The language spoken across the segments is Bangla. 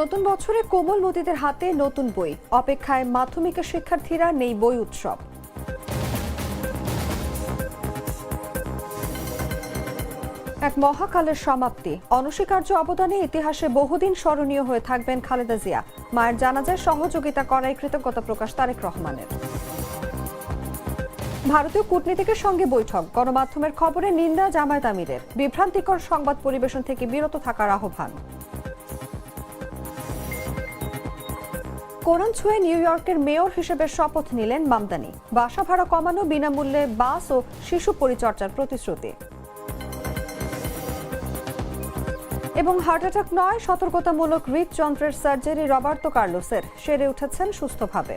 নতুন বছরে কোমলমতিদের হাতে নতুন বই। অপেক্ষায় মাধ্যমিকের শিক্ষার্থীরা নেই বই উৎসব। এক মহাকালের সমাপ্তি। অনস্বীকার্য অবদানে ইতিহাসে বহুদিন স্মরণীয় হয়ে থাকবেন খালেদা জিয়া। মায়ের জানাজায় সহযোগিতা করায় কৃতজ্ঞতা প্রকাশ তারেক রহমানের। ভারতীয় কূটনীতিকের সঙ্গে বৈঠক। গণমাধ্যমের খবরে নিন্দা জামায়াত আমিরের। বিভ্রান্তিকর সংবাদ পরিবেশন থেকে বিরত থাকার আহ্বান। কোরআন ছুঁয়ে নিউ ইয়র্কের মেয়র হিসেবে শপথ নিলেন মামদানি। বাসা ভাড়া কমানো বিনামূল্যে বাস ও শিশু পরিচর্যার প্রতিশ্রুতি। এবং হার্ট অ্যাটাক নয়, সতর্কতামূলক হৃদযন্ত্রের সার্জারি রবার্তো কার্লোসের। সেরে উঠেছেন সুস্থভাবে।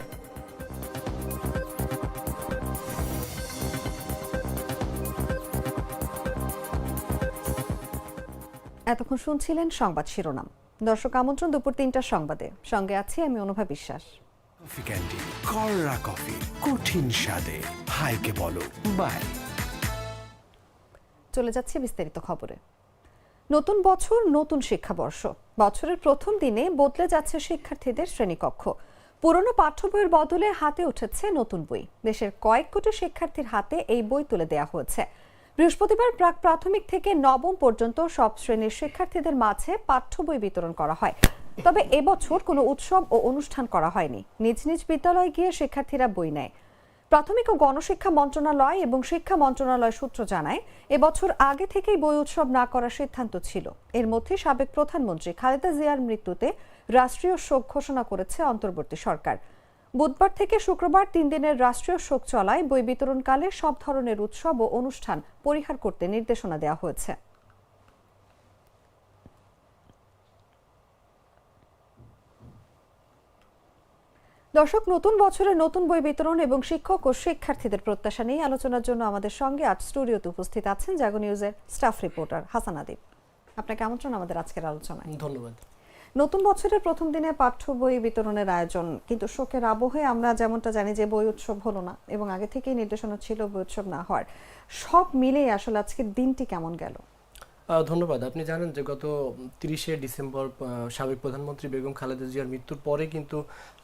এতক্ষণ শুনছিলেন সংবাদ শিরোনাম। দর্শক আমন্ত্রণ দুপুর তিনটার সংবাদে। সঙ্গে আছি আমি অনুভা বিশ্বাস। কফি ক্যান্ডি কররা কফি কঠিন স্বাদে। হাইকে বলো বাই। চলে যাচ্ছে বিস্তারিত খবরে। নতুন বছর নতুন শিক্ষাবর্ষ। বছরের প্রথম দিনে বদলে যাচ্ছে শিক্ষার্থীদের শ্রেণীকক্ষ। পুরনো পাঠ্য বইয়ের বদলে হাতে উঠেছে নতুন বই। দেশের কয়েক কোটি শিক্ষার্থীর হাতে এই বই তুলে দেওয়া হয়েছে। বৃহস্পতিবার প্রাক প্রাথমিক থেকে নবম পর্যন্ত সব শ্রেণির শিক্ষার্থীদের মাঝে পাঠ্য বই বিতরণ করা হয়। তবে এবছর কোনো উৎসব ও অনুষ্ঠান করা হয়নি। নিজ নিজ বিদ্যালয়ে গিয়ে শিক্ষার্থীরা বই নেয়। প্রাথমিক ও গণশিক্ষা মন্ত্রণালয় এবং শিক্ষা মন্ত্রণালয় সূত্র জানায়, এবছর আগে থেকেই বই উৎসব না করার সিদ্ধান্ত ছিল। এর মধ্যে সাবেক প্রধানমন্ত্রী খালেদা জিয়ার মৃত্যুতে রাষ্ট্রীয় শোক ঘোষণা করেছে অন্তর্বর্তী সরকার। বুধবার থেকে শুক্রবার তিন দিনের রাষ্ট্রীয় শোক চলায় বই বিতরণকালে সব ধরনের উৎসব ও অনুষ্ঠান পরিহার করতে নির্দেশনা দেওয়া হয়েছে। দর্শক, নতুন বছরে নতুন বই বিতরণ এবং শিক্ষক ও শিক্ষার্থীদের প্রত্যাশা নিয়ে আলোচনার জন্য আমাদের সঙ্গে আজ স্টুডিওতে উপস্থিত আছেন জাগো নিউজের স্টাফ রিপোর্টার হাসান আদিব। আপনাকে আমন্ত্রণ আমাদের আজকের আলোচনায়। ধন্যবাদ। নতুন বছরের প্রথম দিনে পাঠ্য বই বিতরণের আয়োজন, কিন্তু শোকের আবহে আমরা যেমনটা জানি যে বই উৎসব হলো না এবং আগে থেকেই নির্দেশনা ছিল বই উৎসব না হওয়ার। সব মিলেই আসলে আজকের দিনটি কেমন গেল? ধন্যবাদ। আপনি জানেন যে গত তিরিশে ডিসেম্বর সাবেক প্রধানমন্ত্রী বেগম খালেদা জিয়ার মৃত্যুর পরে কিন্তু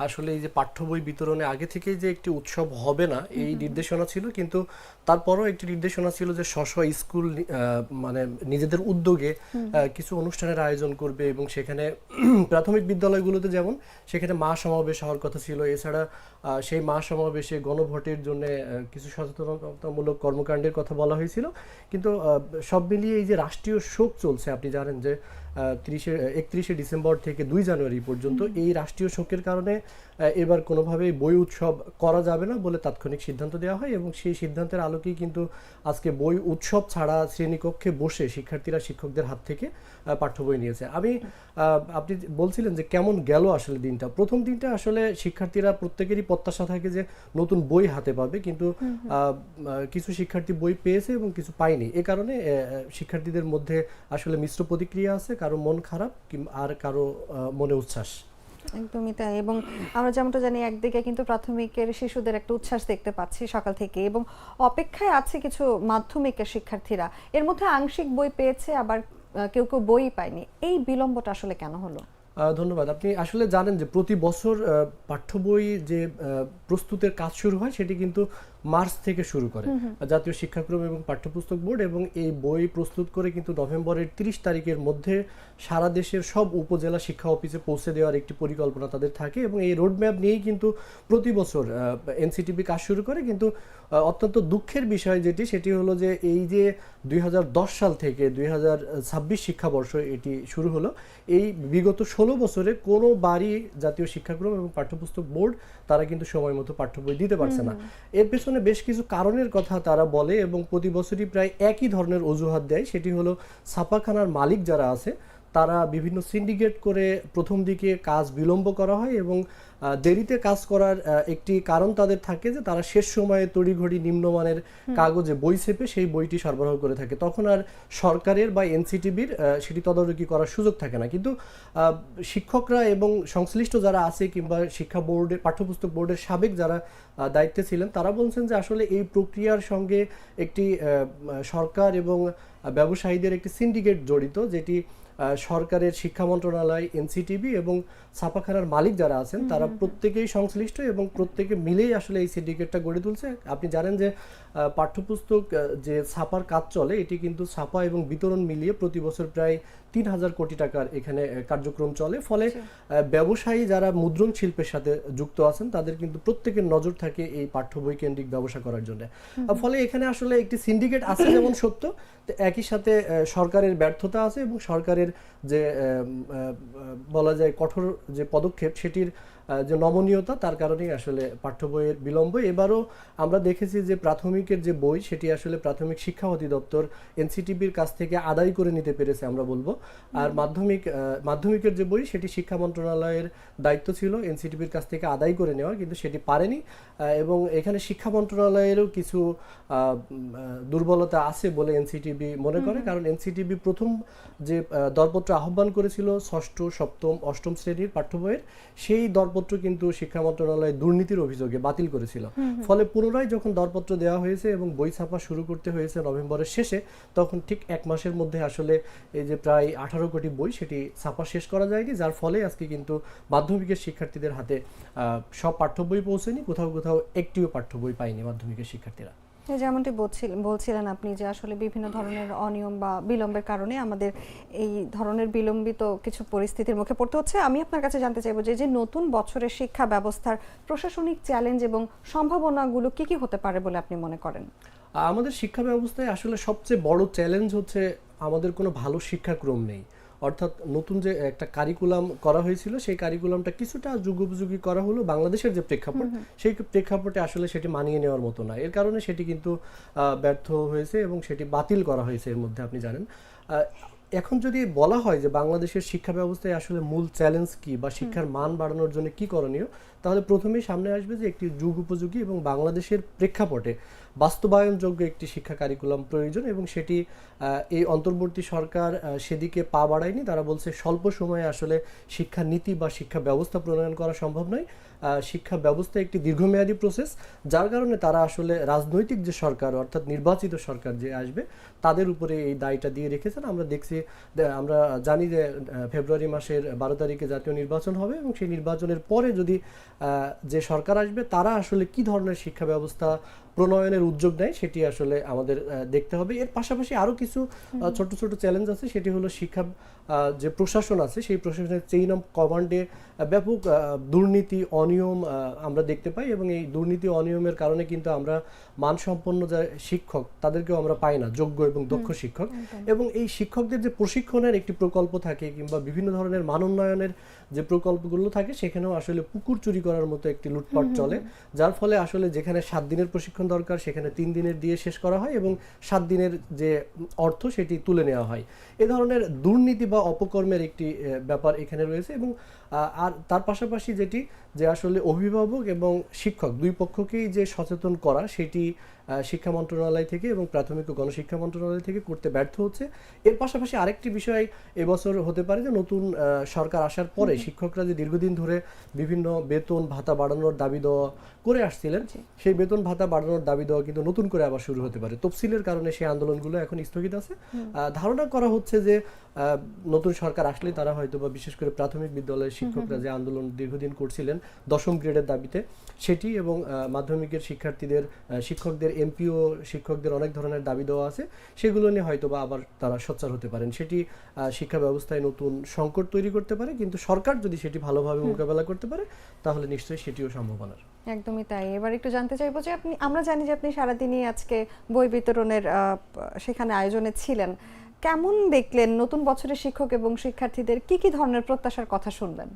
আসলে এই যে পাঠ্য বই বিতরণে আগে থেকেই যে একটি উৎসব হবে না এই নির্দেশনা ছিল। কিন্তু তারপরও একটি নির্দেশনা ছিল যে স্ব স্কুল মানে নিজেদের উদ্যোগে কিছু অনুষ্ঠানের আয়োজন করবে এবং সেখানে প্রাথমিক বিদ্যালয়গুলোতে যেমন সেখানে মা সমাবেশ হওয়ার কথা ছিল। এছাড়া আহ, সেই মা সমাবেশে গণভোটের জন্য কিছু সচেতনতামূলক কর্মকাণ্ডের কথা বলা হয়েছিল। কিন্তু সব মিলিয়ে এই যে রাষ্ট্রীয় শোক চলছে। আপনি জানেন যে তিরিশে একত্রিশে ডিসেম্বর থেকে দুই জানুয়ারি পর্যন্ত এই রাষ্ট্রীয় শোকের কারণে এবার কোনোভাবেই বই উৎসব করা যাবে না বলে তাৎক্ষণিক সিদ্ধান্ত দেওয়া হয় এবং সেই সিদ্ধান্তের আলোকেই কিন্তু আজকে বই উৎসব ছাড়া শ্রেণীকক্ষে বসে শিক্ষার্থীরা শিক্ষকদের হাত থেকে পাঠ্য বই নিয়েছে। আমি আপনি বলছিলেন যে কেমন গেল আসলে দিনটা? প্রথম দিনটা আসলে শিক্ষার্থীরা প্রত্যেকেরই প্রত্যাশা থাকে যে নতুন বই হাতে পাবে কিন্তু কিছু শিক্ষার্থী বই পেয়েছে এবং কিছু পায়নি। এ কারণে শিক্ষার্থীদের মধ্যে আসলে মিশ্র প্রতিক্রিয়া আছে। কারও মন খারাপ আর কারও মনে উচ্ছ্বাস। একদমই তাই এবং আমরা যেমনটা জানি একদিকে কিন্তু প্রাথমিকের শিশুদের একটা উচ্ছ্বাস দেখতে পাচ্ছি সকাল থেকে এবং অপেক্ষায় আছে কিছু মাধ্যমিকের শিক্ষার্থীরা। এর মধ্যে আংশিক বই পেয়েছে, আবার কেউ কেউ বই পায়নি। এই বিলম্বটা আসলে কেন হলো? ধন্যবাদ। আপনি আসলে জানেন যে প্রতি বছর পাঠ্য বই যে প্রস্তুতের কাজ শুরু হয় সেটি কিন্তু মার্চ থেকে শুরু করে। জাতীয় শিক্ষাক্রম এবং পাঠ্যপুস্তক বোর্ড এবং এই বই প্রস্তুত করে কিন্তু নভেম্বরের তিরিশ তারিখের মধ্যে সারা দেশের সব উপজেলা শিক্ষা অফিসে পৌঁছে দেওয়ার একটি পরিকল্পনা তাদের থাকে এবং এই রোডম্যাপ নিয়েই কিন্তু প্রতি বছর এনসিটিভি কাজ শুরু করে। কিন্তু অত্যন্ত দুঃখের বিষয় যেটি সেটি হলো যে এই যে দুই হাজার দশ সাল থেকে দুই হাজার ছাব্বিশ শিক্ষাবর্ষ এটি শুরু হলো এই বিগত ষোলো বছরে কোনো বাড়ি জাতীয় শিক্ষাক্রম এবং পাঠ্যপুস্তক বোর্ড তারা কিন্তু সময় মতো পাঠ্য বই দিতে পারছে না। এর পেছনে বেশ কিছু কারণের কথা তারা বলে এবং প্রতি বছরই প্রায় একই ধরনের অজুহাত দেয় সেটি হলো ছাপাখানার মালিক যারা আছে তারা বিভিন্ন সিন্ডিকেট করে প্রথম দিকে কাজ বিলম্ব করা হয় এবং দেরিতে কাজ করার একটি কারণ তাদের থাকে যে তারা শেষ সময়ে তড়িঘড়ি নিম্নমানের কাগজে বই ছেপে সেই বইটি সরবরাহ করে থাকে। তখন আর সরকারের বা এনসিটিভির সেটি তদারকি করার সুযোগ থাকে না। কিন্তু শিক্ষকরা এবং সংশ্লিষ্ট যারা আছে কিংবা শিক্ষা বোর্ডের পাঠ্যপুস্তক বোর্ডের সাবেক যারা দায়িত্বে ছিলেন তারা বলছেন যে আসলে এই প্রক্রিয়ার সঙ্গে একটি সরকার এবং ব্যবসায়ীদের একটি সিন্ডিকেট জড়িত যেটি সরকারের শিক্ষা মন্ত্রণালয় এনসিটিভি এবং ছাপাখানার মালিক যারা আছেন তারা প্রত্যেকেই সংশ্লিষ্ট এবং প্রত্যেকে মিলেই আসলে এই সিন্ডিকেটটা গড়ে তুলছে। আপনি জানেন যে পাঠ্যপুস্তক যে ছাপার কাজ চলে এটি কিন্তু ছাপা এবং বিতরণ মিলিয়ে প্রতি বছর প্রায় তিন হাজার কোটি টাকার এখানে কার্যক্রম চলে। ফলে ব্যবসায়ী যারা মুদ্রণ শিল্পের সাথে যুক্ত আছেন তাদের কিন্তু প্রত্যেকের নজর থাকে এই পাঠ্য বই কেন্দ্রিক ব্যবসা করার জন্য। ফলে এখানে আসলে একটি সিন্ডিকেট আছে যেমন সত্য তো একই সাথে সরকারের ব্যর্থতা আছে এবং সরকারের যে বলা যায় কঠোর যে পদক্ষেপ সেটির যে নমনীয়তা তার কারণেই আসলে পাঠ্য বইয়ের বিলম্ব। এবারও আমরা দেখেছি যে প্রাথমিকের যে বই সেটি আসলে প্রাথমিক শিক্ষা অধিদপ্তর এনসিটিবির কাছ থেকে আদায় করে নিতে পেরেছে আমরা বলব। আর মাধ্যমিক মাধ্যমিকের যে বই সেটি শিক্ষা মন্ত্রণালয়ের দায়িত্ব ছিল এনসিটিবির কাছ থেকে আদায় করে নেওয়া কিন্তু সেটি পারেনি। এবং এখানে শিক্ষা মন্ত্রণালয়েরও কিছু দুর্বলতা আছে বলে এনসিটিবি মনে করে। কারণ এনসিটিবি প্রথম যে দরপত্র আহ্বান করেছিল ষষ্ঠ সপ্তম অষ্টম শ্রেণির পাঠ্য বইয়ের সেই দরপত্র কিন্তু শিক্ষা মন্ত্রণালয় দুর্নীতির অভিযোগে বাতিল করেছিল। ফলে পুনরায় যখন দরপত্র দেওয়া হয়েছে এবং বই ছাপা শুরু করতে হয়েছে নভেম্বরের শেষে তখন ঠিক এক মাসের মধ্যে আসলে এই যে প্রায় আঠারো কোটি বই সেটি ছাপা শেষ করা যায়নি যার ফলে আজকে কিন্তু মাধ্যমিকের শিক্ষার্থীদের হাতে আহ, সব পাঠ্য বই পৌঁছেনি কোথাও কোথাও একটিও পাঠ্য বই পায়নি মাধ্যমিকের শিক্ষার্থীরা। যেমনটি বলছিলেন আপনি যে আসলে বিভিন্ন ধরনের অনিয়ম বা বিলম্বের কারণে আমাদের এই ধরনের বিলম্বিত কিছু পরিস্থিতির মুখে পড়তে হচ্ছে। আমি আপনার কাছে জানতে চাইব যে যে নতুন বছরের শিক্ষা ব্যবস্থার প্রশাসনিক চ্যালেঞ্জ এবং সম্ভাবনাগুলো কি কি হতে পারে বলে আপনি মনে করেন? আমাদের শিক্ষা ব্যবস্থায় আসলে সবচেয়ে বড় চ্যালেঞ্জ হচ্ছে আমাদের কোনো ভালো শিক্ষাক্রম নেই। অর্থাৎ নতুন যে একটা কারিকুলাম করা হয়েছিল সেই কারিকুলামটা কিছুটা যুগোপযোগী করা হলো বাংলাদেশের যে প্রেক্ষাপট সেই প্রেক্ষাপটে আসলে সেটি মানিয়ে নেওয়ার মতো না এর কারণে সেটি কিন্তু আহ, ব্যর্থ হয়েছে এবং সেটি বাতিল করা হয়েছে এর মধ্যে আপনি জানেন। আহ, এখন যদি বলা হয় যে বাংলাদেশের শিক্ষা ব্যবস্থায় আসলে মূল চ্যালেঞ্জ কি বা শিক্ষার মান বাড়ানোর জন্য কি করণীয় তাহলে প্রথমেই সামনে আসবে যে একটি যুগ উপযোগী এবং বাংলাদেশের প্রেক্ষাপটে বাস্তবায়নযোগ্য একটি শিক্ষা কারিকুলাম প্রয়োজন এবং সেটি এই অন্তর্বর্তী সরকার সেদিকে পা বাড়ায়নি। তারা বলছে স্বল্প সময়ে আসলে শিক্ষা নীতি বা শিক্ষা ব্যবস্থা প্রণয়ন করা সম্ভব নয়। শিক্ষা ব্যবস্থা একটি দীর্ঘমেয়াদী প্রসেস যার কারণে তারা আসলে রাজনৈতিক যে সরকার, অর্থাৎ নির্বাচিত সরকার যে আসবে, তাদের উপরে এই দায়টা দিয়ে রেখেছেন। আমরা দেখছি আমরা জানি যে ফেব্রুয়ারি মাসের বারো তারিখে জাতীয় নির্বাচন হবে এবং সেই নির্বাচনের পরে যদি যে সরকার আসবে, তারা আসলে কি ধরনের শিক্ষা ব্যবস্থা প্রণয়নের উদ্যোগ নেয় সেটি আসলে আমাদের দেখতে হবে। এর পাশাপাশি আরও কিছু ছোট ছোট চ্যালেঞ্জ আছে সেটি হলো শিক্ষা যে প্রশাসন আছে সেই প্রশাসনের চেইন অফ কমান্ডে ব্যাপক দুর্নীতি অনিয়ম আমরা দেখতে পাই এবং এই দুর্নীতি অনিয়মের কারণে কিন্তু আমরা মানসম্পন্ন যে শিক্ষক তাদেরকেও আমরা পাই না যোগ্য এবং দক্ষ শিক্ষক। এবং এই শিক্ষকদের যে প্রশিক্ষণের একটি প্রকল্প থাকে কিংবা বিভিন্ন ধরনের মানোন্নয়নের যে প্রকল্পগুলো থাকে সেখানেও আসলে পুকুর চুরি করার মতো একটি লুটপাট চলে যার ফলে আসলে যেখানে সাত দিনের প্রশিক্ষণ দরকার সেখানে তিন দিনের দিয়ে শেষ করা হয় এবং সাত দিনের যে অর্থ সেটি তুলে নেওয়া হয়। এ ধরনের দুর্নীতি বা অপকর্মের একটি ব্যাপার এখানে রয়েছে এবং আর তার পাশাপাশি যেটি যে আসলে অভিভাবক এবং শিক্ষক দুই পক্ষকেই যে সচেতন করা সেটি শিক্ষা মন্ত্রণালয় থেকে এবং প্রাথমিক ও গণশিক্ষা মন্ত্রণালয় থেকে করতে ব্যর্থ হচ্ছে। এর পাশাপাশি আরেকটি বিষয় এবছর হতে পারে যে নতুন সরকার আসার পরে শিক্ষকরা যে দীর্ঘদিন ধরে বিভিন্ন বেতন ভাতা বাড়ানোর দাবি দেওয়া করে আসছিলেন সেই বেতন ভাতা বাড়ানোর দাবি দেওয়া কিন্তু নতুন করে আবার শুরু হতে পারে। তফসিলের কারণে সেই আন্দোলনগুলো এখন স্থগিত আছে। ধারণা করা হচ্ছে যে নতুন সরকার আসলে তারা হয়তো বা বিশেষ করে প্রাথমিক বিদ্যালয়ের শিক্ষকরা যে আন্দোলন দীর্ঘদিন করছিলেন দশম গ্রেডের দাবিতে সেটি এবং মাধ্যমিকের শিক্ষার্থীদের শিক্ষকদের এমপিও শিক্ষকদের অনেক ধরনের দাবি দেওয়া আছে সেগুলো নিয়ে হয়তো বা আবার তারা সোচ্চার হতে পারেন। সেটি আহ, শিক্ষা ব্যবস্থায় নতুন সংকট তৈরি করতে পারে কিন্তু সরকার যদি সেটি ভালোভাবে মোকাবেলা করতে পারে তাহলে নিশ্চয়ই সেটিও সম্ভাবনার। একদমই তাই। এবার একটু জানতে চাইব যে আপনি আমরা জানি যে আপনি সারাদিনই আজকে বই বিতরণের সেখানে আয়োজনে ছিলেন। কেমন দেখলেন নতুন বছরের শিক্ষক এবং শিক্ষার্থীদের? কি কি ধরনের প্রত্যাশার কথা শুনলেন?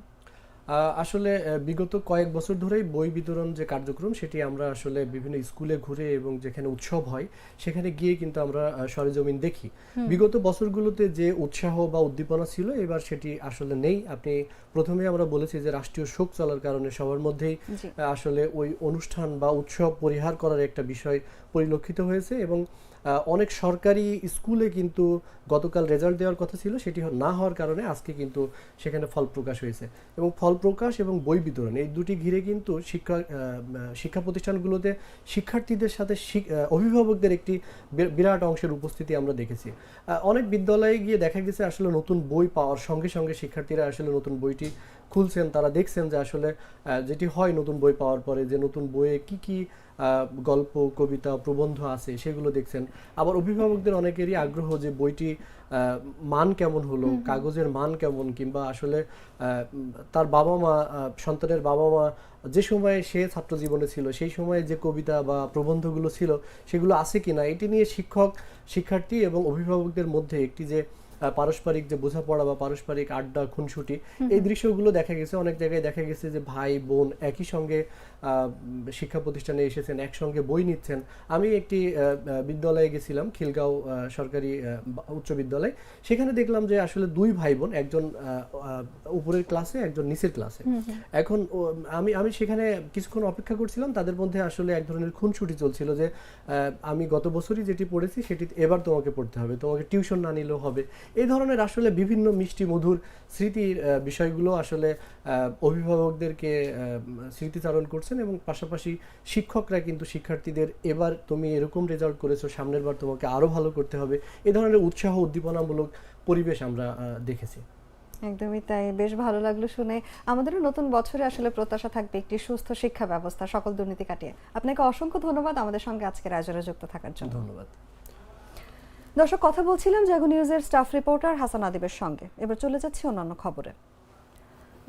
আসলে বিগত কয়েক বছর ধরেই বই বিতরণ যে কার্যক্রম সেটি আমরা আসলে বিভিন্ন স্কুলে ঘুরে এবং যেখানে উৎসব হয় সেখানে গিয়ে কিন্তু আমরা সরেজমিন দেখি। বিগত বছরগুলোতে যে উৎসাহ বা উদ্দীপনা ছিল এবার সেটি আসলে নেই। আপনি প্রথমে আমরা বলেছি যে রাষ্ট্রীয় শোক চলার কারণে সবার মধ্যেই আসলে ওই অনুষ্ঠান বা উৎসব পরিহার করার একটা বিষয় পরিলক্ষিত হয়েছে এবং অনেক সরকারি স্কুলে কিন্তু গতকাল রেজাল্ট দেওয়ার কথা ছিল, সেটি না হওয়ার কারণে আজকে কিন্তু সেখানে ফল প্রকাশ হয়েছে। এবং ফল প্রকাশ এবং বই বিতরণ, এই দুটি ঘিরে কিন্তু শিক্ষা শিক্ষা প্রতিষ্ঠানগুলোতে শিক্ষার্থীদের সাথে অভিভাবকদের একটি বিরাট অংশের উপস্থিতি আমরা দেখেছি। অনেক বিদ্যালয়ে গিয়ে দেখা গেছে আসলে নতুন বই পাওয়ার সঙ্গে সঙ্গে শিক্ষার্থীরা আসলে নতুন বইটি খুলছেন, তারা দেখছেন যে আসলে যেটি হয় নতুন বই পাওয়ার পরে যে নতুন বইয়ে কি কি গল্প কবিতা প্রবন্ধ আছে সেগুলো দেখছেন। আবার অভিভাবকদের অনেকেরই আগ্রহ যে বইটি আহ, মান কেমন হলো কাগজের মান কেমন কিংবা আসলে তার বাবা মা সন্তানের বাবা মা যে সময়ে সে ছাত্র জীবনে ছিল সেই সময়ে যে কবিতা বা প্রবন্ধগুলো ছিল সেগুলো আছে কিনা এটি নিয়ে শিক্ষক শিক্ষার্থী এবং অভিভাবকদের মধ্যে একটি যে পারস্পরিক যে বোঝাপড়া বা পারস্পরিক আড্ডা খুনসুটি এই দৃশ্যগুলো দেখা গেছে। অনেক জায়গায় দেখা গেছে যে ভাই বোন একই সঙ্গে শিক্ষা প্রতিষ্ঠানে এসেছেন একসঙ্গে বই নিচ্ছেন। আমি একটি বিদ্যালয়ে গেছিলাম খিলগাঁও সরকারি উচ্চ বিদ্যালয়। সেখানে দেখলাম যে আসলে দুই ভাই বোন একজন উপরের ক্লাসে একজন নিচের ক্লাসে। এখন আমি আমি সেখানে কিছুক্ষণ অপেক্ষা করছিলাম তাদের মধ্যে আসলে এক ধরনের খুনসুটি চলছিল যে আহ, আমি গত বছরই যেটি পড়েছি সেটি এবার তোমাকে পড়তে হবে তোমাকে টিউশন না নিলেও হবে। এই ধরনের আসলে বিভিন্ন মিষ্টি মধুর স্মৃতির বিষয়গুলো আসলে আহ, অভিভাবকদেরকে স্মৃতিচারণ করছেন এবং পাশাপাশি শিক্ষকরা কিন্তু শিক্ষার্থীদের এবার তুমি এরকম রেজাল্ট করেছ সামনের বার তোমাকে আরও ভালো করতে হবে এ ধরনের উৎসাহ উদ্দীপনামূলক পরিবেশ আমরা দেখেছি। একদমই তাই বেশ ভালো লাগল শুনে। আমাদেরও নতুন বছরে আসলে প্রত্যাশা থাকবে একটি সুস্থ শিক্ষা ব্যবস্থা সকল দুর্নীতি কাটিয়ে। আপনাকে অসংখ্য ধন্যবাদ আমাদের সঙ্গে আজকের আয়োজনে যুক্ত থাকার জন্য। ধন্যবাদ। দর্শক কথা বলছিলাম জাগো নিউজের স্টাফ রিপোর্টার হাসান আদিবের সঙ্গে। এবার চলে যাচ্ছি অন্যান্য খবরে।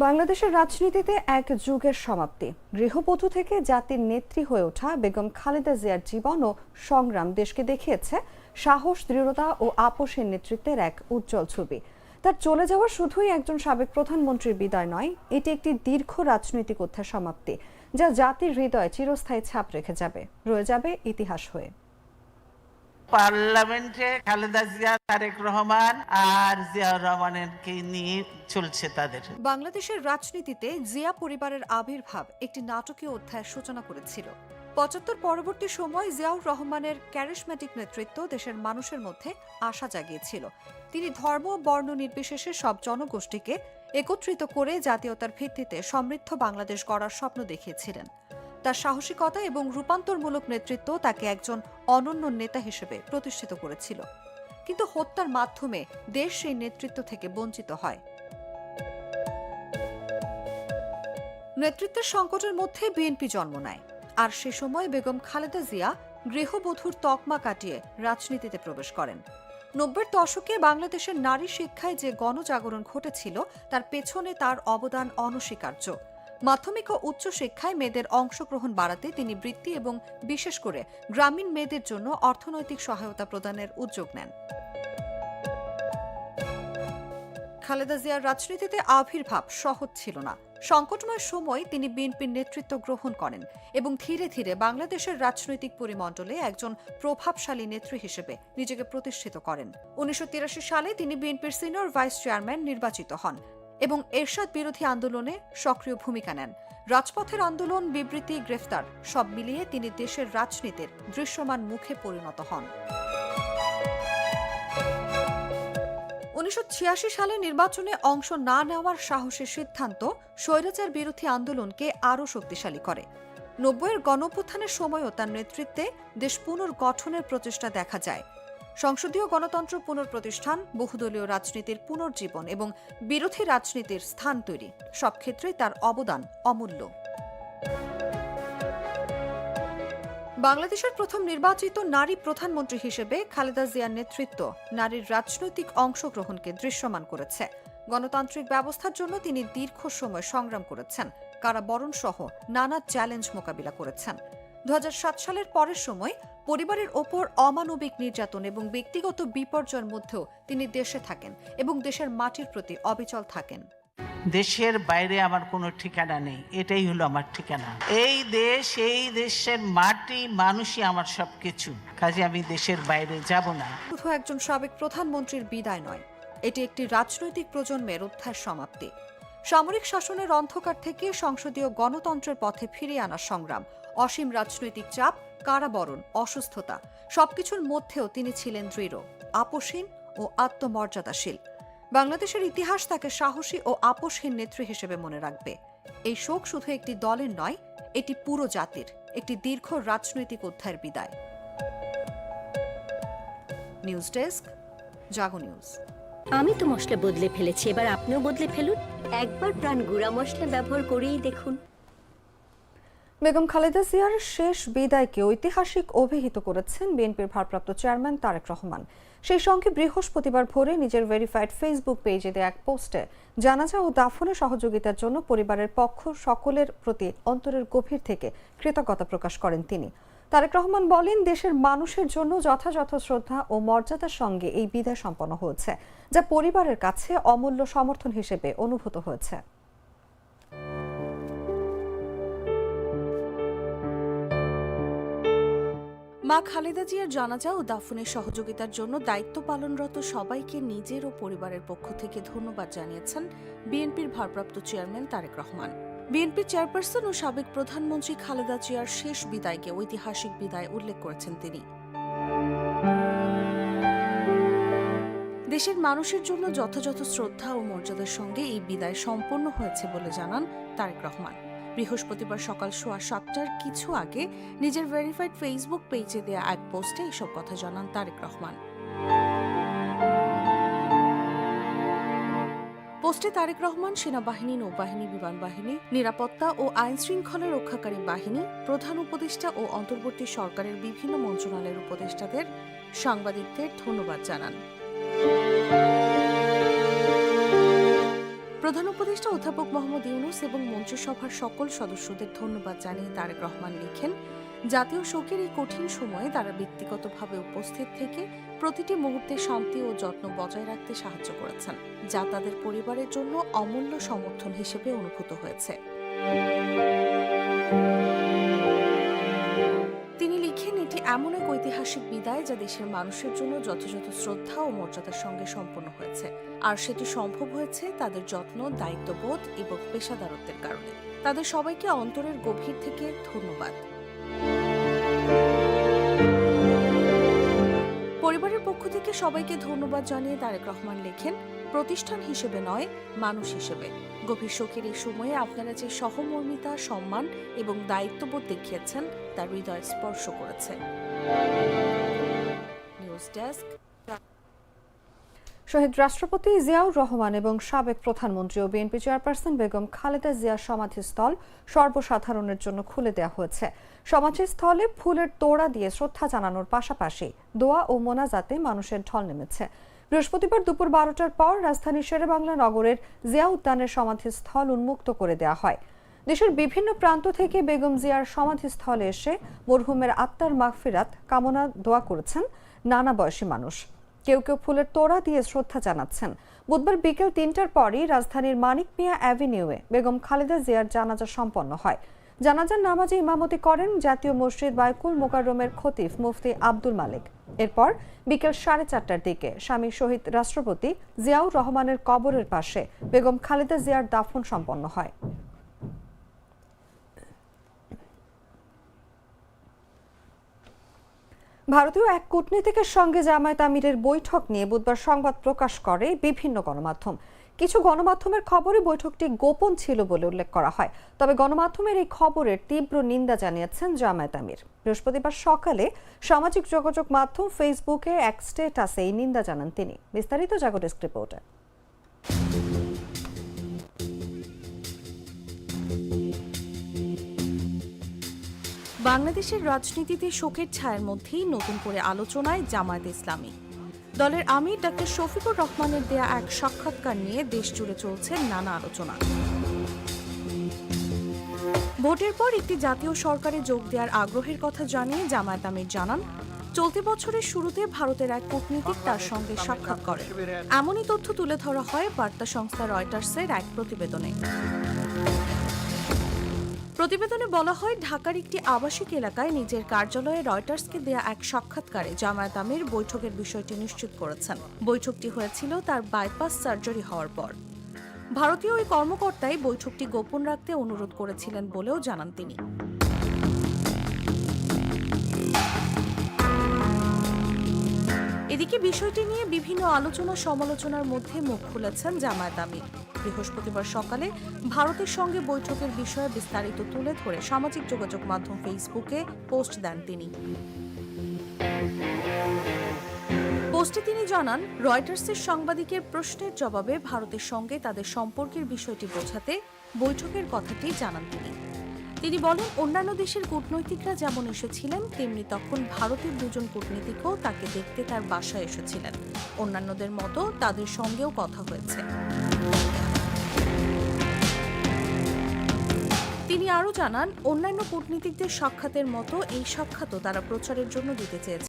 বাংলাদেশের রাজনীতিতে এক যুগের সমাপ্তি। গৃহবধূ থেকে জাতির নেত্রী হয়ে ওঠা বেগম খালেদা জিয়ার জীবন ও সংগ্রাম দেশকে দেখিয়েছে সাহস, দৃঢ়তা ও আপোষের নেতৃত্বের এক উজ্জ্বল ছবি। তার চলে যাওয়া শুধুই একজন সাবেক প্রধানমন্ত্রীর বিদায় নয়, এটি একটি দীর্ঘ রাজনৈতিক অধ্যায় সমাপ্তি, যা জাতির হৃদয়ে চিরস্থায়ী ছাপ রেখে যাবে, রয়ে যাবে ইতিহাস হয়ে। পার্লামেন্টে খালেদা জিয়া, তারেক রহমান আর জিয়াউর রহমানকে নিয়ে চলছে তাদের। বাংলাদেশের রাজনীতিতে জিয়া পরিবারের আবির্ভাব একটি নাটকীয় অধ্যায়ের সূচনা করেছিল। পঁচাত্তর পরবর্তী সময় জিয়াউর রহমানের ক্যারিসম্যাটিক নেতৃত্ব দেশের মানুষের মধ্যে আশা জাগিয়েছিল। তিনি ধর্ম বর্ণ নির্বিশেষে সব জনগোষ্ঠীকে একত্রিত করে জাতীয়তার ভিত্তিতে সমৃদ্ধ বাংলাদেশ গড়ার স্বপ্ন দেখিয়েছিলেন। তার সাহসিকতা এবং রূপান্তরমূলক নেতৃত্ব তাকে একজন অনন্য নেতা হিসেবে প্রতিষ্ঠিত করেছিল। কিন্তু হত্যার মাধ্যমে দেশ সেই নেতৃত্ব থেকে বঞ্চিত হয়। নেতৃত্বের সংকটের মধ্যে বিএনপি জন্ম নেয়। আর সে সময় বেগম খালেদা জিয়া গৃহবধূর তকমা কাটিয়ে রাজনীতিতে প্রবেশ করেন। নব্বইয়ের দশকে বাংলাদেশের নারী শিক্ষায় যে গণজাগরণ ঘটেছিল, তার পেছনে তার অবদান অনস্বীকার্য। মাধ্যমিক ও উচ্চ শিক্ষায় মেয়েদের অংশগ্রহণ বাড়াতে তিনি বৃত্তি এবং বিশেষ করে গ্রামীণ মেয়েদের জন্য অর্থনৈতিক সহায়তা প্রদানের উদ্যোগ নেন। খালেদা জিয়ার রাজনীতিতে আবির্ভাব সহজ ছিল না। সংকটময় সময় তিনি বিএনপির নেতৃত্ব গ্রহণ করেন এবং ধীরে ধীরে বাংলাদেশের রাজনৈতিক পরিমণ্ডলে একজন প্রভাবশালী নেত্রী হিসেবে নিজেকে প্রতিষ্ঠিত করেন। উনিশশো তিরাশি সালে তিনি বিএনপির সিনিয়র ভাইস চেয়ারম্যান নির্বাচিত হন। এবং এরশাদ বিরোধী আন্দোলনে সক্রিয় ভূমিকা নেন। রাজপথের আন্দোলন, বিবৃতি, গ্রেফতার সব মিলিয়ে তিনি দেশের রাজনীতির দৃশ্যমান মুখে পরিণত হন। উনিশশো ছিয়াশি সালে নির্বাচনে অংশ না নেওয়ার সাহসী সিদ্ধান্ত স্বৈরাচার বিরোধী আন্দোলনকে আরও শক্তিশালী করে। নব্বইয়ের গণঅভ্যুত্থানের সময়ও তার নেতৃত্বে দেশ পুনর্গঠনের প্রচেষ্টা দেখা যায়। সংসদীয় গণতন্ত্র পুনঃপ্রতিষ্ঠান, বহুদলীয় রাজনীতির পুনর্জীবন এবং বিরোধী রাজনীতির স্থান তৈরি। সব ক্ষেত্রেই তার অবদান অমূল্য। বাংলাদেশের প্রথম নির্বাচিত নারী প্রধানমন্ত্রী হিসেবে খালেদা জিয়ার নেতৃত্ব নারীর রাজনৈতিক অংশগ্রহণকে দৃশ্যমান করেছে। গণতান্ত্রিক ব্যবস্থার জন্য তিনি দীর্ঘ সময় সংগ্রাম করেছেন। কারাবরণ সহ নানা চ্যালেঞ্জ মোকাবিলা করেছেন। দু হাজার সাত সালের পরের সময় পরিবারের ওপর অমানবিক নির্যাতন এবং ব্যক্তিগত বিপর্যয়ের মধ্যেও তিনি দেশে থাকেন এবং দেশের মাটির প্রতি অবিচল থাকেন। দেশের বাইরে আমার কোনো ঠিকানা নেই এটাই হলো আমার ঠিকানা। এই দেশ এই দেশের মাটি মানুষই আমার সবকিছু। কাজে আমি দেশের বাইরে যাব না। শুধু একজন সাবেক প্রধানমন্ত্রীর বিদায় নয় এটি একটি রাজনৈতিক প্রজন্মের অধ্যায় সমাপ্তি। সামরিক শাসনের অন্ধকার থেকে সংসদীয় গণতন্ত্রের পথে ফিরিয়ে আনার সংগ্রাম অসীম রাজনৈতিক চাপ, কারাবরণ, অসুস্থতা, সবকিছুর মধ্যেও তিনি ছিলেন দৃঢ়, আপোষহীন ও আত্মমর্যাদাশীল। বাংলাদেশের ইতিহাস তাকে সাহসী ও আপোষহীন নেত্রী হিসেবে মনে রাখবে। এই শোক শুধু একটি দলের নয়, এটি পুরো জাতির, একটি দীর্ঘ রাজনৈতিক অধ্যায়ের বিদায়। News desk, Jago news. আমি তো মশলা বদলে ফেলেছি, এবার আপনিও বদলে ফেলুন। একবার প্রাণ গুঁড়া মশলা ব্যবহার করেই দেখুন। বেগম খালেদা জিয়ার শেষ বিদায়কে ঐতিহাসিক অভিহিত করেছেন বিএনপির ভারপ্রাপ্ত চেয়ারম্যান তারেক রহমান। সেই সঙ্গে বৃহস্পতিবার ভোরে নিজের ভেরিফাইড ফেসবুক পেজে দেয়া এক পোস্টে জানাজা ও দাফনে সহযোগিতার জন্য পরিবারের পক্ষ সকলের প্রতি অন্তরের গভীর থেকে কৃতজ্ঞতা প্রকাশ করেন তিনি। তারেক রহমান বলেন, দেশের মানুষের জন্য যথাযথ শ্রদ্ধা ও মর্যাদার সঙ্গে এই বিদায় সম্পন্ন হয়েছে, যা পরিবারের কাছে অমূল্য সমর্থন হিসেবে অনুভূত হয়েছে। মা খালেদা জিয়ার জানাজা ও দাফনের সহযোগিতার জন্য দায়িত্ব পালনরত সবাইকে নিজের ও পরিবারের পক্ষ থেকে ধন্যবাদ জানিয়েছেন বিএনপির ভারপ্রাপ্ত চেয়ারম্যান তারেক রহমান। বিএনপির চেয়ারপারসন ও সাবেক প্রধানমন্ত্রী খালেদা জিয়ার শেষ বিদায়কে ঐতিহাসিক বিদায় উল্লেখ করেছেন তিনি। দেশের মানুষের জন্য যথাযথ শ্রদ্ধা ও মর্যাদার সঙ্গে এই বিদায় সম্পন্ন হয়েছে বলে জানান তারেক রহমান। বৃহস্পতিবার সকাল সোয়া সাতটার কিছু আগে নিজের ভেরিফাইড ফেসবুক পেজে দেয়া এক পোস্টে এসব কথা জানান তারেক রহমান। পোস্টে তারেক রহমান, সেনাবাহিনী, নৌবাহিনী বিমান বাহিনী নিরাপত্তা ও আইন শৃঙ্খলা রক্ষাকারী বাহিনী, প্রধান উপদেষ্টা ও অন্তর্বর্তী সরকারের বিভিন্ন মন্ত্রণালয়ের উপদেষ্টাদের সাংবাদিকদের ধন্যবাদ জানান। প্রধান উপদেষ্টা অধ্যাপক মোহাম্মদ ইউনুস এবং মন্ত্রিসভার সকল সদস্যদের ধন্যবাদ জানিয়ে তারেক রহমান লিখেন, জাতীয় শোকের এই কঠিন সময়ে তারা ব্যক্তিগতভাবে উপস্থিত থেকে প্রতিটি মুহূর্তে শান্তি ও যত্ন বজায় রাখতে সাহায্য করেছেন, যা তাদের পরিবারের জন্য অমূল্য সমর্থন হিসেবে অনুভূত হয়েছে। এমন এক ঐতিহাসিক বিদায় যা দেশের মানুষের জন্য যথাযথ শ্রদ্ধা ও মর্যাদার সঙ্গে সম্পন্ন হয়েছে। আর সেটি সম্ভব হয়েছে তাদের যত্ন, দায়িত্ববোধ এবং পেশাদারত্বের কারণে। তাদের সবাইকে অন্তরের গভীর থেকে ধন্যবাদ। পরিবারের পক্ষ থেকে সবাইকে ধন্যবাদ জানিয়ে তারেক রহমান লেখেন প্রতিষ্ঠান হিসেবে নয়, মানুষ হিসেবে। গভীর শোকের এই সময়ে আপনারা যে সহমর্মিতা, সম্মান এবং দায়িত্ববোধ দেখিয়েছেন তা হৃদয় স্পর্শ করেছে। শহীদ রাষ্ট্রপতি জিয়াউর রহমান এবং সাবেক প্রধানমন্ত্রী ও বিএনপি চেয়ারপারসন বেগম খালেদা জিয়ার সমাধিস্থল সর্বসাধারণের জন্য খুলে দেওয়া হয়েছে। সমাধিস্থলে ফুলের তোড়া দিয়ে শ্রদ্ধা জানানোর পাশাপাশি দোয়া ও মোনাজাতে মানুষের ঢল নেমেছে। বৃহস্পতিবার দুপুর বারোটার পর রাজধানীর শেরেবাংলা নগরের জিয়া উদ্যানের সমাধিস্থল উন্মুক্ত করে দেওয়া হয়। দেশের বিভিন্ন প্রান্ত থেকে বেগম জিয়ার সমাধিস্থলে এসে মরহুমের আত্মার মাগফিরাত কামনা দোয়া করেছেন নানা বয়সী মানুষ। কেউ কেউ ফুলের তোড়া দিয়ে শ্রদ্ধা জানাচ্ছেন। বুধবার বিকেল তিনটার পরই রাজধানীর মানিক মিয়া অ্যাভিনিউয়ে বেগম খালেদা জিয়ার জানাজা সম্পন্ন হয়। জানাজার নামাজে ইমামতি করেন জাতীয় মসজিদ বাইকুল মোকাররমের খতিফ মুফতি আব্দুল মালিক। এরপর বিকেল সাড়ে চারটার দিকে স্বামী শহীদ রাষ্ট্রপতি জিয়াউর রহমানের কবরের পাশে বেগম খালেদা জিয়ার দাফন সম্পন্ন হয়। ভারতীয় এক কূটনীতিকের সঙ্গে জামায়াত আমিরের বৈঠক নিয়ে বুধবার সংবাদ প্রকাশ করে বিভিন্ন গণমাধ্যম। কিছু গণমাধ্যমের খবরে বৈঠকটি গোপন ছিল বলে উল্লেখ করা হয়। তবে গণমাধ্যমের এই খবরের তীব্র নিন্দা জানিয়েছেন জামায়াত আমির। বৃহস্পতিবার সকালে সামাজিক যোগাযোগ মাধ্যম ফেসবুকে এক স্টেটাসে এই নিন্দা জানান তিনি। বিস্তারিত জাগো ডেস্ক বাংলাদেশের রাজনীতিতে শোকের ছায়ার মধ্যেই নতুন করে আলোচনায় জামায়াত ইসলামী। দলের আমির ডাক্তার শফিকুর রহমানের দেয়া এক সাক্ষাৎকার নিয়ে দেশ জুড়ে চলছে নানা আলোচনা। ভোটের পর একটি জাতীয় সরকারে যোগ দেওয়ার আগ্রহের কথা জানিয়ে জামায়াত আমির জানান, চলতি বছরের শুরুতে ভারতের এক কূটনীতিক তার সঙ্গে সাক্ষাৎ করেন। এমনই তথ্য তুলে ধরা হয় বার্তা সংস্থা রয়টার্সের এক প্রতিবেদনে। প্রতিবেদনে বলা হয়, ঢাকার একটি আবাসিক এলাকায় নিজের কার্যালয়ে রয়টার্সকে দেয়া এক সাক্ষাৎকারে জামায়াত আমির বৈঠকের বিষয়টি নিশ্চিত করেছেন। বৈঠকটি হয়েছিল তার বাইপাস সার্জারি হওয়ার পর। ভারতীয় ওই কর্মকর্তাই বৈঠকটি গোপন রাখতে অনুরোধ করেছিলেন বলেও জানান তিনি। এদিকে বিষয়টি নিয়ে বিভিন্ন আলোচনা সমালোচনার মধ্যে মুখ খুলেছেন জামায়াত আমির। বৃহস্পতিবার সকালে ভারতের সঙ্গে বৈঠকের বিষয়ে বিস্তারিত তুলে ধরে সামাজিক যোগাযোগ মাধ্যম ফেসবুকে পোস্ট দেন তিনি। পোস্টে তিনি জানান, রয়টার্সের সাংবাদিকের প্রশ্নের জবাবে ভারতের সঙ্গে তাদের সম্পর্কের বিষয়টি বোঝাতে বৈঠকের কথাটি জানান তিনি। তিনি বলেন, অন্যান্য দেশের কূটনৈতিকরা যেমন এসেছিলেন, তেমনি তখন ভারতের দুজন কূটনীতিকও তাকে দেখতে তার বাসায় এসেছিলেন। অন্যান্যদের মতো তাদের সঙ্গেও কথা হয়েছে। তিনি আরও জানান, অন্যান্য কূটনীতিকদের সাক্ষাতের মতো এই সাক্ষাৎও তারা প্রচারের জন্য দিতে চেয়েছে।